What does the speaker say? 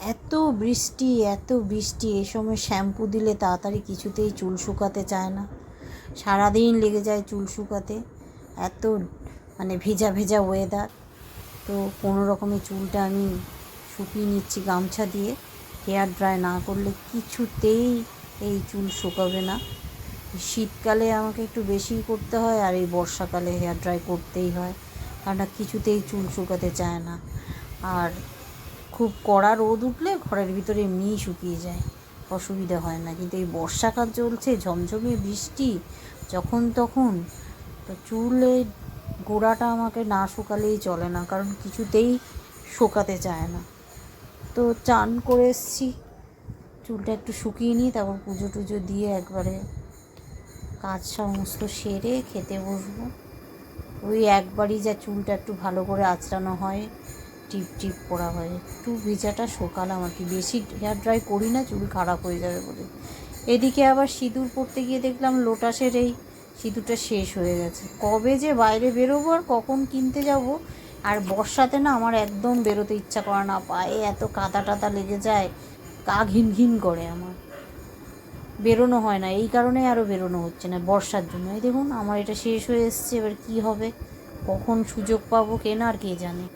এত বৃষ্টি এত বৃষ্টি এ সময় শ্যাম্পু দিলে তাড়াতাড়ি কিছুতেই চুল শুকাতে চায় না। সারাদিন লেগে যায় চুল শুকাতে, এত মানে ভেজা ভেজা ওয়েদার তো কোনো রকমে চুলটা আমি শুকিয়ে নিচ্ছি গামছা দিয়ে হেয়ার ড্রাই না করলে কিছুতেই এই চুল শুকাবে না। শীতকালে আমাকে একটু বেশি করতে হয় আর এই বর্ষাকালে হেয়ার ড্রাই করতেই হয় কারণ কিছুতেই চুল শুকাতে চায় না। আর খুব কড়া রোদ উঠলে ঘরের ভিতরে এমনিই শুকিয়ে যায়। অসুবিধা হয় না, কিন্তু এই বর্ষাকাল চলছে ঝমঝমে বৃষ্টি, যখন তখন তো চুলের গোড়াটা আমাকে না শুকালেই চলে না, কারণ কিছুতেই শুকাতে চায় না। তো চান করে এসছি, চুলটা একটু শুকিয়ে নিই তারপর পুজো টুজো দিয়ে একবারে কাজ সমস্ত সেরে খেতে বসবো। ওই একবারই যা চুলটা একটু ভালো করে আঁচড়ানো হয় টিপ টিপ করা হয়। একটু ভেজাটা শোকালাম আর কি বেশি হেয়ার ড্রাই করি না, চুল খারাপ হয়ে যাবে বলে। এদিকে আবার সিঁদুর পরতে গিয়ে দেখলাম লোটাসের এই সিঁদুরটা শেষ হয়ে গেছে। কবে যে বাইরে বেরোবো আর কখন কিনতে যাব, আর বর্ষাতে না আমার একদম বেরোতে ইচ্ছা করে না। পায়ে এত কাদা টাদা লেগে যায়, গা ঘিন ঘিন করে আমার। বেরোনো হয় না, এই কারণে আরও বেরোনো হচ্ছে না বর্ষার জন্য। এই দেখুন, আমার এটা শেষ হয়ে এসছে, এবার কী হবে? কখন সুযোগ পাবো কেনার কে জানে।